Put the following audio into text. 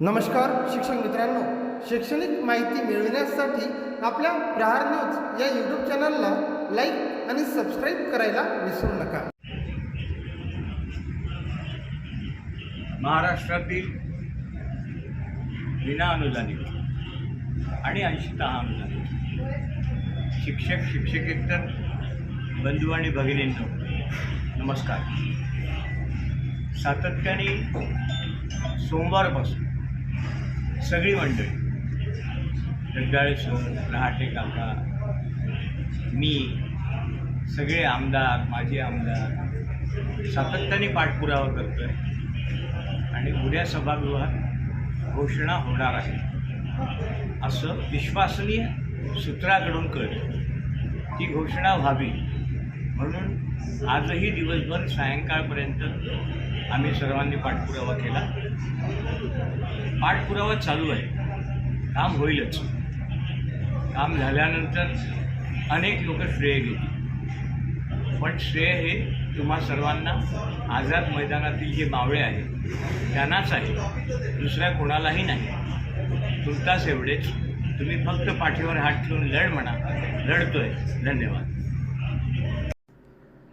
नमस्कार शिक्षक मित्रांनो. शैक्षणिक माहिती मिळविण्यासाठी आपल्या प्रहार न्यूज या यूट्यूब चॅनलला लाईक आणि सबस्क्राईब करायला विसरू नका. महाराष्ट्रातील विना अनुदानित आणि अंशतः अनुदानित शिक्षक शिक्षकेतर बंधू आणि भगिनींनो नमस्कार. सातत्याने सोमवारपासून सगळी मंडळी. जगदाळेश्वर रहाटे काका मी सगळे आमदार माजी आमदार सातत्याने पाठपुरावा करतो आहे आणि उद्या सभागृहात घोषणा होणार आहे. असं विश्वसनीय सूत्राकडून कळतं ती घोषणा व्हावी म्हणून आजही दिवसभर सायंकाळपर्यंत आम्ही सर्वांनी पाठपुरावा केला. पाठपुरावा चालू आहे. काम होईलच. काम झाल्यानंतर अनेक लोक श्रेय घेतील. पण श्रेय हे तुम्हा सर्वांना आझाद मैदानातील जे मावळे आहेत त्यांनाच आहे. दुसऱ्या कोणालाही नाही. तुर्तास एवढेच. तुम्ही फक्त पाठीवर हात ठेवून लढ म्हणा. लढतोय. धन्यवाद.